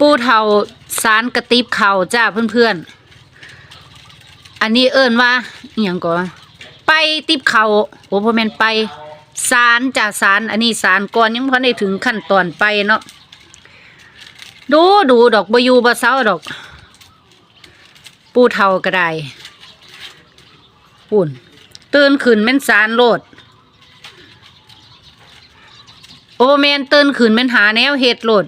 ปูเทาสารกระติบเข่าจ้าเพื่อนๆ อันนี้เอิ้นว่าอย่างก่อนไปติบเข่าโอ้พ่อแม่นไปสารจ้าสารอันนี้สารก่อนยังพอได้ถึงขั้นตอนไปเนาะดูดูดอกบยูบะเซาดอก ปูเทาก็ได้ปุ่นตื่นขึ้นแม่นสารโลดโอแมนตื่นขึ้นแม่นหาแนวเฮ็ดโลด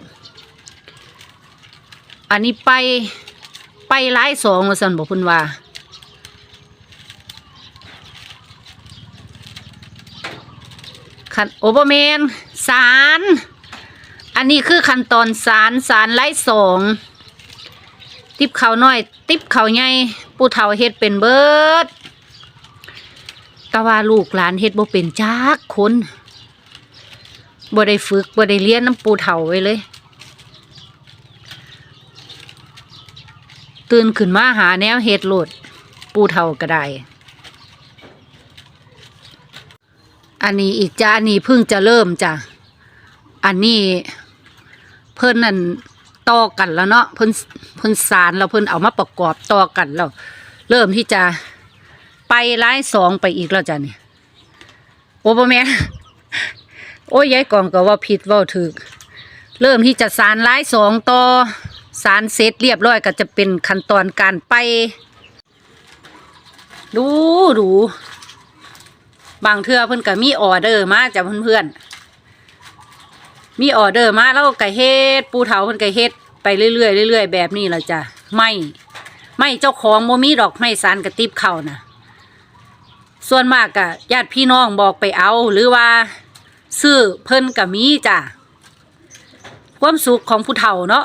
อันนี้ไปไปไล่สองว่าสันบอกคุณว่า ขันโอเปอร์แมนสารอันนี้คือขั้นตอนสารสารไล่สองติบเขาน้อย ติบเขาใหญ่ปูเฒ่าเฮ็ดเป็นเบิดต่ว่าลูกหลานเฮ็ดบ่เป็นจักคนบ่ได้ฝึกบ่ได้เรียนน้ำปูเฒ่าไว้เลย ตื่นขึ้นมาหาแนวเฮ็ดโหลด ปูเฒ่าก็ได้อันนี้อีกจ้าอันนี้เพิ่งจะเริ่มจ้ะอันนี้เพิ่นนั่นต่อกันแล้วเนาะเพิ่นเพิ่นสารแล้วเพิ่นเอามาประกอบต่อกันแล้ว เริ่มที่จะไปร้ายสองไปอีกแล้วจ้ะนี่โอ้บ่แม่โอ้ยยายกองก็ว่าผิดว่าถึก เริ่มที่จะสารร้ายสองต่อ สารเสร็จเรียบร้อยก็จะเป็นขั้นตอนการไป ดูดูบางเทื่อเพิ่นก็มีออเดอร์มาจากเพื่อนๆมีออเดอร์มาแล้วก็เฮ็ดปูเถาเพิ่อนก็เฮ็ดไปเรื่อยๆเรื่อยๆแบบนี้ล่ะจ้ะไม่ไม่เจ้าของบ่มีดอกไม่สารกระติบเขานะส่วนมากก็ญาติพี่น้องบอกไปเอาหรือว่าซื้อเพิ่นก็มีจ้ะความสุขของผู้เฒ่าเนาะ